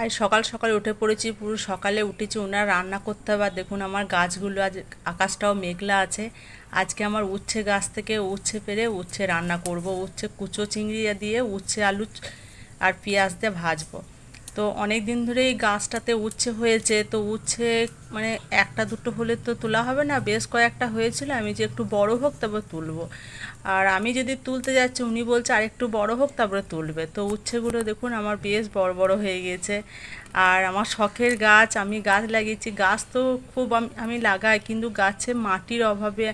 আর সকাল সকাল উঠে পড়েছি, পুরো সকালে উঠেছি। ওনার রান্না করতে হবে, আর দেখুন আমার গাছগুলো, আজ আকাশটাও মেঘলা আছে। আজকে আমার উচ্ছে গাছ থেকে উচ্ছে পেরে উচ্ছে রান্না করব। উচ্ছে কুচো চিংড়ি দিয়ে উচ্ছে আলু আর পেঁয়াজ দিয়ে ভাজবো। তো অনেক দিন ধরে এই গাছটাতে উচ্ছে হয়েছে। তো উচ্ছে মানে একটা দুটো হলে তো তোলা হবে না, বেশ কয়েকটা হয়েছিল, আমি যে একটু বড় হোক তারপর তুলবো। আর আমি যদি তুলতে যাচ্ছি, উনি বলছে আর একটু বড় হোক তারপরে তুলবে। তো উচ্ছেগুলো দেখুন আমার বেশ বড় বড় হয়ে গেছে। আর আমার শখের গাছ, আমি গাছ লাগিয়েছি। গাছ তো খুব আমি লাগাই, কিন্তু গাছে মাটির অভাবে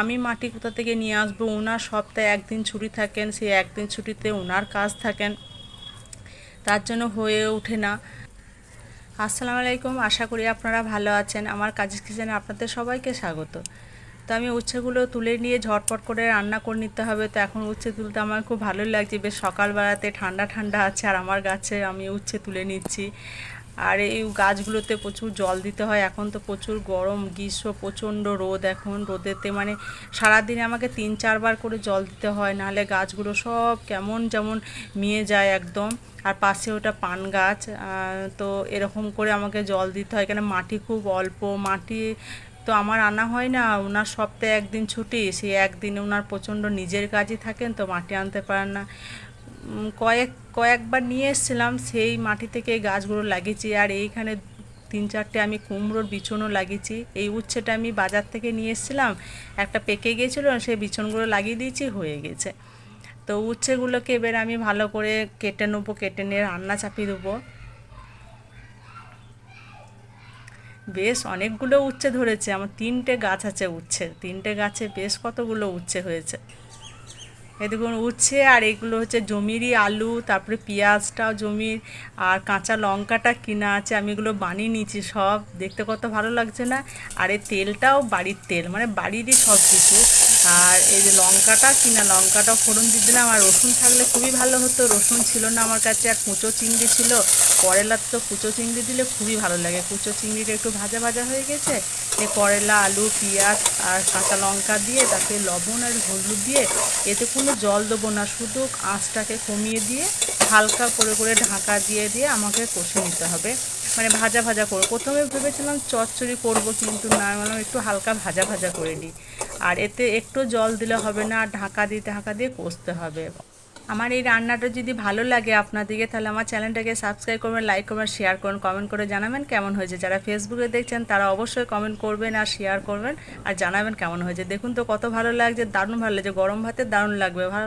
আমি মাটি কোথা থেকে নিয়ে আসব? ওনার সপ্তাহে একদিন ছুটি থাকেন, সেই একদিন ছুটিতে ওনার কাজ থাকেন। তার জন্য হয়ে ওঠে না। আসসালামু আলাইকুম, আশা করি আপনারা ভালো আছেন। আমার কাজের কিচেনে আপনাদের সবাইকে স্বাগত। তো আমি উচ্ছেগুলো তুলে নিয়ে ঝটপট করে রান্না করে নিতে হবে। তো এখন উচ্ছে তুলতে আমার খুব ভালোই লাগছে। বেশ সকালবেলাতে ঠান্ডা ঠান্ডা আছে আর আমার গাছে আমি উচ্ছে তুলে নিচ্ছি। আর এই গাছগুলোতে প্রচুর জল দিতে হয়। এখন তো প্রচুর গরম, গ্রীষ্ম, প্রচণ্ড রোদ এখন। রোদেতে মানে সারাদিনে আমাকে তিন চারবার করে জল দিতে হয়। নাহলে গাছগুলো সব কেমন যেমন মিয়ে যায় একদম। আর পাশে ওটা পান গাছ তো এরকম করে আমাকে জল দিতে হয়। কেন মাটি খুব অল্প। মাটি তো আমার আনা হয় না ওনার সপ্তাহে একদিন ছুটি, সেই একদিনে ওনার প্রচণ্ড নিজের কাজই থাকেন, তো মাটি আনতে পারেন না। কয়েক, কয়েকবার নিয়ে এসেছিলাম, সেই মাটি থেকে এই গাছগুলো লাগিয়েছি, আর এইখানে তিন চারটে আমি কুমড়োর বিছনও লাগিয়েছি। এই উচ্ছেটা আমি বাজার থেকে নিয়ে এসেছিলাম, একটা পেকে গিয়েছিল, সেই বিছনগুলো লাগিয়ে দিয়েছি, হয়ে গেছে। তো উচ্ছেগুলোকে এবার আমি ভালো করে কেটে নেব, কেটে নিয়ে রান্না চাপিয়ে দেবো। বেশ অনেকগুলো উচ্ছে ধরেছে। আমার তিনটে গাছ আছে উচ্ছে। তিনটে গাছে বেশ কতগুলো উচ্ছে হয়েছে? এই দেখুন উচ্ছে, আর এগুলো হচ্ছে জমিরই আলু, তারপরে পেঁয়াজটাও জমির, আর কাঁচা লঙ্কাটা কিনা আছে, আমি এগুলো বানিয়ে নিয়েছি সব। দেখতে কত ভালো লাগছে না? আর এই তেলটাও বাড়ির তেল মানে বাড়িরই সব কিছু। আর এই যে লঙ্কাটা কিনা, লঙ্কাটাও ফোড়ন দিয়ে দিলাম। আর রসুন থাকলে খুবই ভালো হতো, রসুন ছিল না আমার কাছে, আর কুচো চিংড়ি ছিল। করলার তো কুচো চিংড়ি দিলে খুবই ভালো লাগে। কুচো চিংড়িটা একটু ভাজা ভাজা হয়ে গেছে, এ করলা, আলু, পেঁয়াজ, আর কাঁচা লঙ্কা দিয়ে, তাতে লবণ আর হলুদ দিয়ে, এতে কোনো জল দেবো না, শুধু আঁচটাকে কমিয়ে দিয়ে হালকা করে করে ঢাকা দিয়ে দিয়ে আমাকে কষে নিতে হবে। মানে ভাজা ভাজা করব প্রথমে ভেবেছিলাম চচ্চড়ি করব, কিন্তু না মানে একটু হালকা ভাজা ভাজা করে নিই। আর এতে একটু জল দিলে হবে না, আর ঢাকা দিয়ে ঢাকা দিয়ে কষতে হবে। আমার এই রান্নাটা যদি ভালো লাগে আপনাদেরকে তাহলে আমার চ্যানেলটাকে সাবস্ক্রাইব করবেন লাইক করবেন শেয়ার করুন কমেন্ট করে জানাবেন কেমন হয়েছে। যারা ফেসবুকে দেখছেন, তারা অবশ্যই কমেন্ট করবেন আর শেয়ার করবেন আর জানাবেন কেমন হয়েছে। দেখুন তো কত ভালো লাগছে, দারুণ ভালো লাগছে, গরম ভাতে দারুণ লাগবে। ভালো